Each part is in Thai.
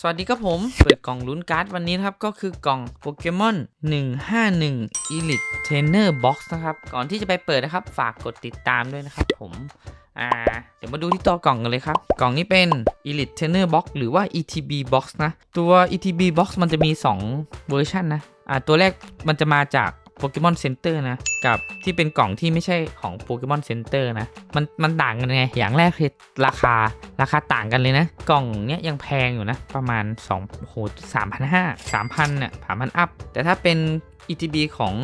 สวัสดีครับผม เปิดกล่องลุ้นการ์ดวันนี้นะครับก็คือกล่องโปเกมอน151 Elite Trainer Box นะครับ ก่อนที่จะไปเปิดนะครับ ฝากกดติดตามด้วยนะครับผมอ่าเดี๋ยวมาดูที่ตัวกล่องกันเลยครับ กล่องนี้เป็น Elite Trainer Box หรือว่า ETB Box นะ ตัว ETB Box มันจะมี 2 เวอร์ชันนะอ่าตัวแรกมันจะมาจาก Pokemon Center นะ กับที่เป็นกล่องที่ไม่ใช่ของ Pokemon Center นะ มันมันต่างกันไง อย่างแรกคือราคาราคาต่างกันเลยนะ กล่องเนี้ยยังแพงอยู่นะ ประมาณ2โห3,500 3,000เนี่ย3,000อัพ แต่ถ้าเป็น ETB ของ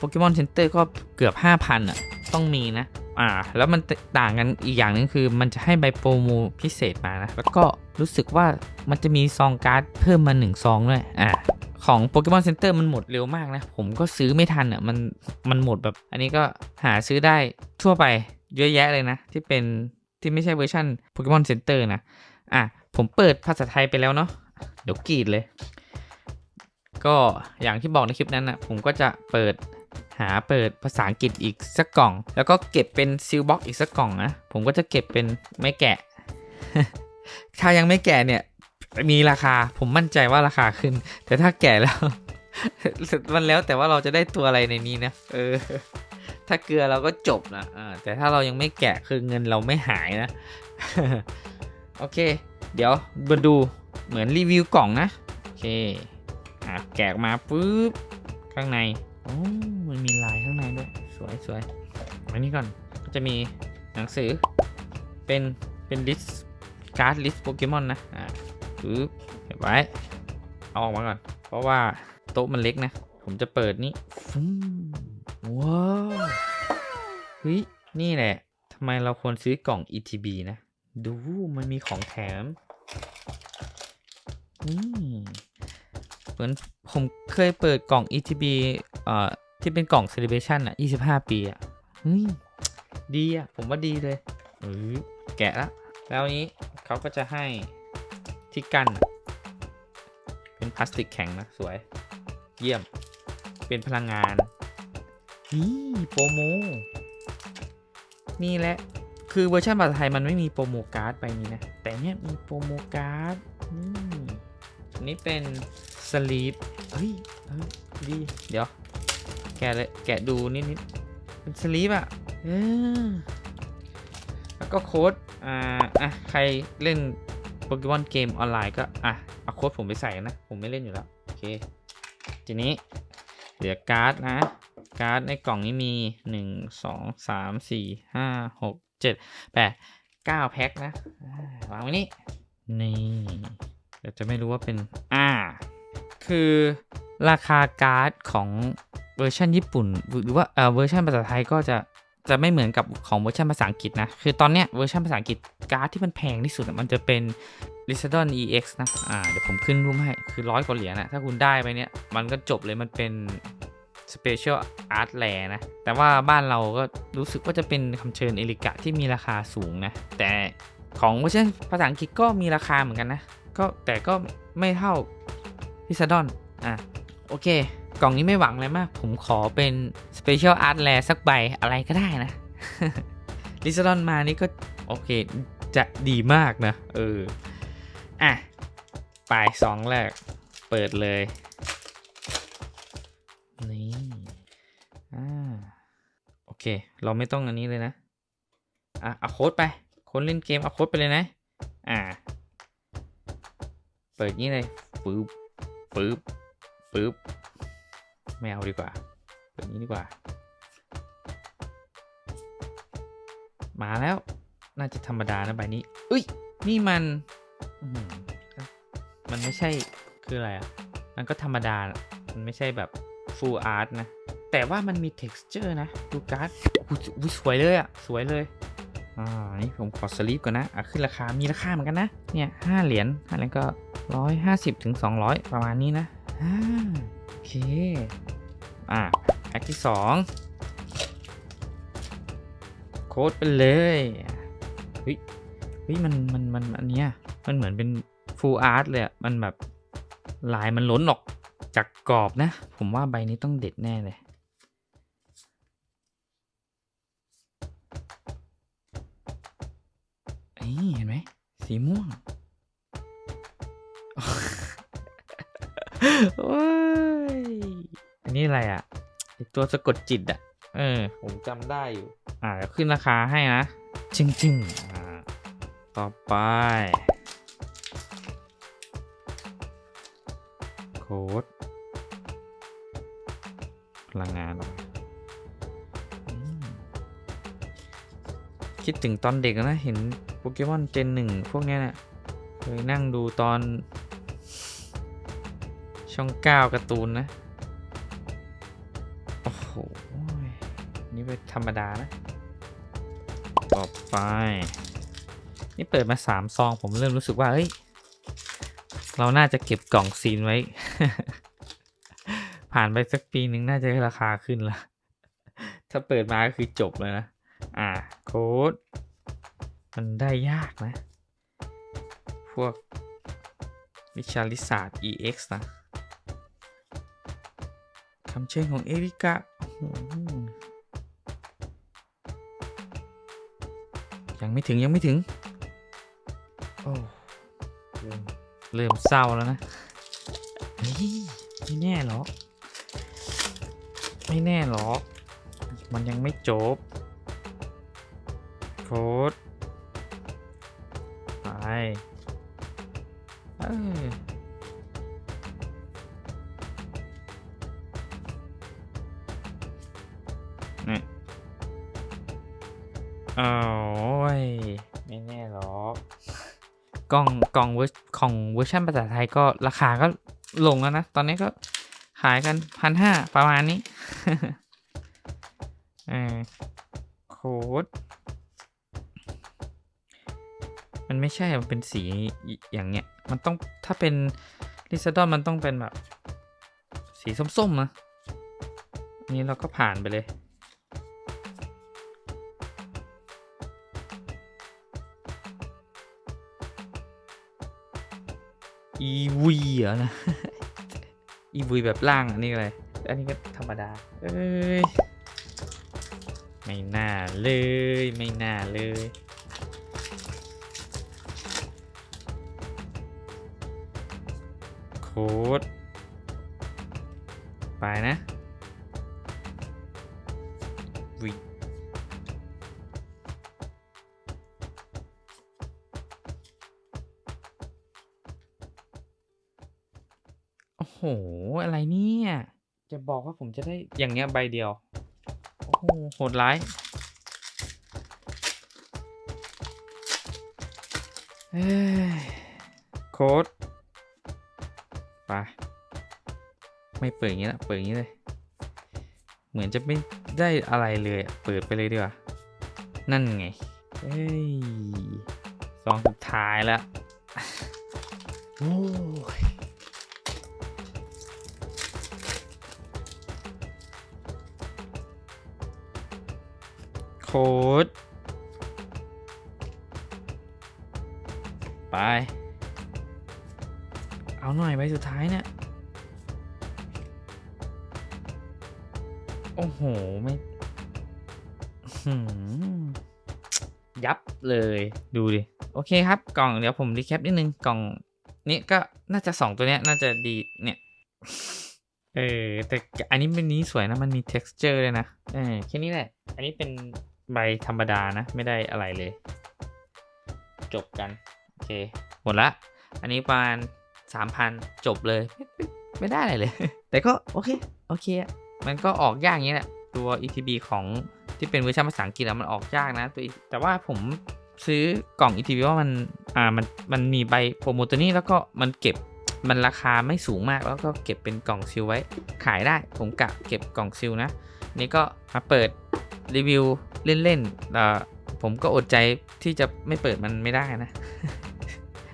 Pokemon Center ก็เกือบ 5,000อะต้องมีนะ อ่า แล้วมันต่างกันอีกอย่างหนึงคือมันจะให้ใบโปรโมพิเศษมานะ แล้วก็รู้สึกว่ามันจะมีซองการ์ดเพิ่มมา 1 ซองด้วย อ่า ของ Pokemon Center มันหมดเร็วมากนะ ผมก็ซื้อไม่ทันอะมันมันหมดแบบ อันนี้ก็หาซื้อได้ทั่วไปเยอะแยะเลยนะ ที่เป็นที่ไม่ใช่เวอร์ชัน Pokemon Center นะ อะ ผมเปิดภาษาไทยไปแล้วเนาะเดี๋ยวกรีดเลย ก็อย่างที่บอกในคลิปนั้นนะผมก็จะเปิดหาเปิดภาษาอังกฤษอีกสักกล่อง แล้วก็เก็บเป็นซีลบ็อกอีกสักกล่องนะ ผมก็จะเก็บเป็นไม่แกะ ถ้ายังไม่แกะเนี่ย มีราคาผมมั่นใจว่าราคาขึ้น แต่ถ้าแก่แล้ว มันแล้วแต่ว่าเราจะได้ตัวอะไรในนี้นะเออ ถ้าเกลือเราก็จบนะอ่าแต่ถ้าเรายังไม่แกะคือเงินเราไม่หายนะ โอเค เดี๋ยวมาดูเหมือนรีวิวกล่องนะ โอเคอะแกะออกมาปุ๊บข้างในโอ้มันมีลายข้างในด้วย สวยสวยอันนี้ก่อนก็จะมีหนังสือเป็นเป็นลิสต์การ์ดลิสต์โปเกมอนนะอะ ปึ๊บเก็บไว้ เอาออกมาก่อน เพราะว่าโต๊ะมันเล็กนะ ผมจะเปิดนี้ฟุ้มว้าวเฮ้ยนี่แหละทำไมเราควรซื้อกล่อง ETB นะ ดูมันมีของแถมนี่เหมือนผมเคยเปิดกล่อง ETB เอ่อที่เป็นกล่อง Celebration อะ 25 ปีอะเฮ้ยดีอะ ผมว่าดีเลย แกะแล้วแล้วนี้เขาก็จะให้ ที่กั้น เป็นพลาสติกแข็งนะ สวย เยี่ยม เป็นพลังงาน นี่โปรโม นี่แหละ คือเวอร์ชันภาษาไทยมันไม่มีโปรโมการ์ดไปนี้นะ แต่เนี้ยมีโปรโมการ์ดอืมอันนี้เป็นสลีปเฮ้ยดี เดี๋ยว แกะเลยแกะดูนิดนิดเป็นสลีปอะแล้วก็โค้ดอ่าอะใครเล่น โปเกมอนเกมออนไลน์ก็อะเอาโค้ดผมไปใส่นะ ผมไม่เล่นอยู่แล้ว โอเค ทีนี้เหลือการ์ดนะ การ์ดในกล่องนี้มี 1 2 3 4 5 6 7 8 9 แพ็คนะวางไว้นี่ นี่เดี๋ยวจะไม่รู้ว่าเป็น อ่า คือราคาการ์ดของเวอร์ชันญี่ปุ่น หรือว่าเอ่อเวอร์ชันภาษาไทยก็จะ จะไม่เหมือนกับของเวอร์ชันภาษาอังกฤษนะ คือตอนเนี้ยเวอร์ชันภาษาอังกฤษการ์ดที่มันแพงที่สุดมันจะเป็น l i s a d o n EX นะ อ่า เดี๋ยวผมขึ้นรูปให้ คือร้อยกว่าเหรียญนะถ้าคุณได้ไปเนี่ยมันก็จบเลย มันเป็น Special Art r a r นะ แต่ว่าบ้านเราก็รู้สึกว่าจะเป็นคำเชิญเอลิกะที่มีราคาสูงนะ แต่ของเวอร์ชันภาษาอังกฤษก็มีราคาเหมือนกันนะ ก็แต่ก็ไม่เท่า l i s a d o n อะ โอเค กล่องนี้ไม่หวังอะไรมาก ผมขอเป็น Special Art r a r สักใบอะไรก็ได้นะ ลิซาดอนมานี่ก็ โอเค จะดีมากนะ เออ อะปลายสองแรก เปิดเลย นี่อ่าโอเค เราไม่ต้องอันนี้เลยนะ อะเอาโค้ดไป คนเล่นเกมเอาโค้ดไปเลยนะ อ่า เปิดนี้เลยปึ๊บปึ๊บปึ๊บ ไม่เอาดีกว่าเปิดนี้ดีกว่า มาแล้ว น่าจะธรรมดานะใบนี้เอ้ย นี่มัน มันไม่ใช่ คืออะไรอะ มันก็ธรรมดา มันไม่ใช่แบบ full art นะ แต่ว่ามันมี texture นะ ดูการ์ดอุ๊ยสวยเลยอะ สวยเลยอ่านี่ผมขอสลีปก่อนนะ อะ ขึ้นราคา มีราคาเหมือนกันนะ เนี่ยห้าเหรียญห้าเหรียญก็ร้อยห้าสิบถึงสองร้อยประมาณนี้นะอ่า เค อะแพ็คที่สองโค้ดไปเลยเฮ้ยเฮ้ยมันมันมันอันเนี้ยมันเหมือนเป็น full art เลยอะมันแบบลายมันล้นออกจากกรอบนะ ผมว่าใบนี้ต้องเด็ดแน่เลย นี่เห็นไหม สีม่วง โอ้ย นนี้อะไรอะไอตัวสะกดจิตอะ เออ ผมจำได้อยู่ อ่าเดี๋ยวขึ้นราคาให้นะจริงจริงๆอ่า ต่อไป โค้ดพลังงานออกมาอืมคิดถึงตอนเด็กอะนะ เห็นโปเกมอนเจนหนึ่งพวกเนี้ยนะเคยนั่งดูตอนช่องเก้าการ์ตูนนะโอ้โห นี่เป็นธรรมดานะ ต่อไป นี่เปิดมาสามซอง ผมเริ่มรู้สึกว่า เฮ้ย เราน่าจะเก็บกล่องซีนไว้ ผ่านไปสักปีหนึ่งน่าจะราคาขึ้นละ ถ้าเปิดมาก็คือจบเลยนะ อ่า โค้ด มันได้ยากนะ พวกวิชาลิศาสตร์ EX นะคำเชิญของเอริกะ ยังไม่ถึงยังไม่ถึง โอ้เริ่มเริ่มเศร้าแล้วนะเฮ้ยไม่แน่หรอกไม่แน่หรอกมันยังไม่จบ โค้ดไปเออ อ้ยไม่แน่หรอกกล่องกล่องเวอร์ของเวอร์ชันภาษาไทยก็ราคาก็ลงแล้วนะ ตอนนี้ก็ขายกันพันห้าประมาณนี้เออโค้ดมันไม่ใช่ มันเป็นสีอย่างเงี้ย มันต้องถ้าเป็นลิซาดอนมันต้องเป็นแบบ สีส้มๆนะนนี้เราก็ผ่านไปเลย อีวีเหรอนะ อีวีแบบล่างอันนี้อะไรอันนี้ก็ธรรมดา เอ้ย ไม่น่าเลย ไม่น่าเลย โค้ดไปนะ โอ้โห อะไรเนี่ย จะบอกว่าผมจะได้อย่างเงี้ยใบเดียว โอ้โหโหดร้ายเอ้ยโค้ดไปไม่เปิดอย่างนี้ละเปิดอย่างนี้เลย เหมือนจะไม่ได้อะไรเลยอะเปิดไปเลยดีกว่า นั่นไงเฮ้ยซองสุดท้ายแล้วโอ้ย โค้ดไป เอาหน่อยใบสุดท้ายเนี่ย โอ้โห ไม่ยับเลยดูดิ โอเคครับ กล่องเดี๋ยวผมรีแคปนิดนึง กล่องนี้ก็น่าจะสองตัวเนี้ย น่าจะดีเนี่ยเออแต่อันนี้เป็นนี้สวยนะ มันมี texture เลยนะเออแค่นี้แหละ อันนี้เป็น ใบธรรมดานะ ไม่ได้อะไรเลย จบกัน โอเค หมดละ อันนี้ประมาณสามพันจบเลย ไม่ไม่ได้อะไรเลย แต่ก็โอเค โอเคอะมันก็ออกยากอย่างนี้แหละ ตัว ETB ของที่เป็นเวอร์ชันภาษาอังกฤษอะมันออกยากนะตัว E- แต่ว่าผมซื้อกล่อง ETB ว่ามันอ่ามันมันมีใบโปรโมตัวนี้แล้วก็มันเก็บมันราคาไม่สูงมากแล้วก็เก็บเป็นกล่องซิลไว้ ขายได้ผมกะเก็บกล่องซิลนะ นี่ก็มาเปิดรีวิว เล่นๆผมก็อดใจที่จะไม่เปิดมันไม่ได้นะ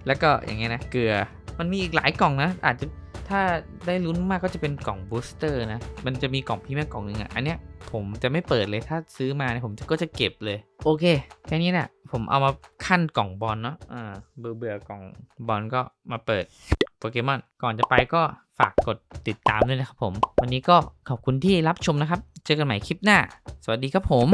แล้วก็อย่างเงี้ยนะ เกลือ มันมีอีกหลายกล่องนะ อาจจะถ้าได้ลุ้นมากก็จะเป็นกล่องบูสเตอร์นะ มันจะมีกล่องพรีเมียมกล่องหนึ่งอะ อันเนี้ยผมจะไม่เปิดเลยถ้าซื้อมาเนี่ยผมก็จะเก็บเลย โอเค แค่นี้แหละผมเอามาขั้นกล่องบอลเนาะอ่าเบื่อเบื่อกล่องบอลก็มาเปิดโปเกมอนก่อนจะไปก็ฝากกดติดตามด้วยนะครับผม วันนี้ก็ขอบคุณที่รับชมนะครับ เจอกันใหม่คลิปหน้า สวัสดีครับผม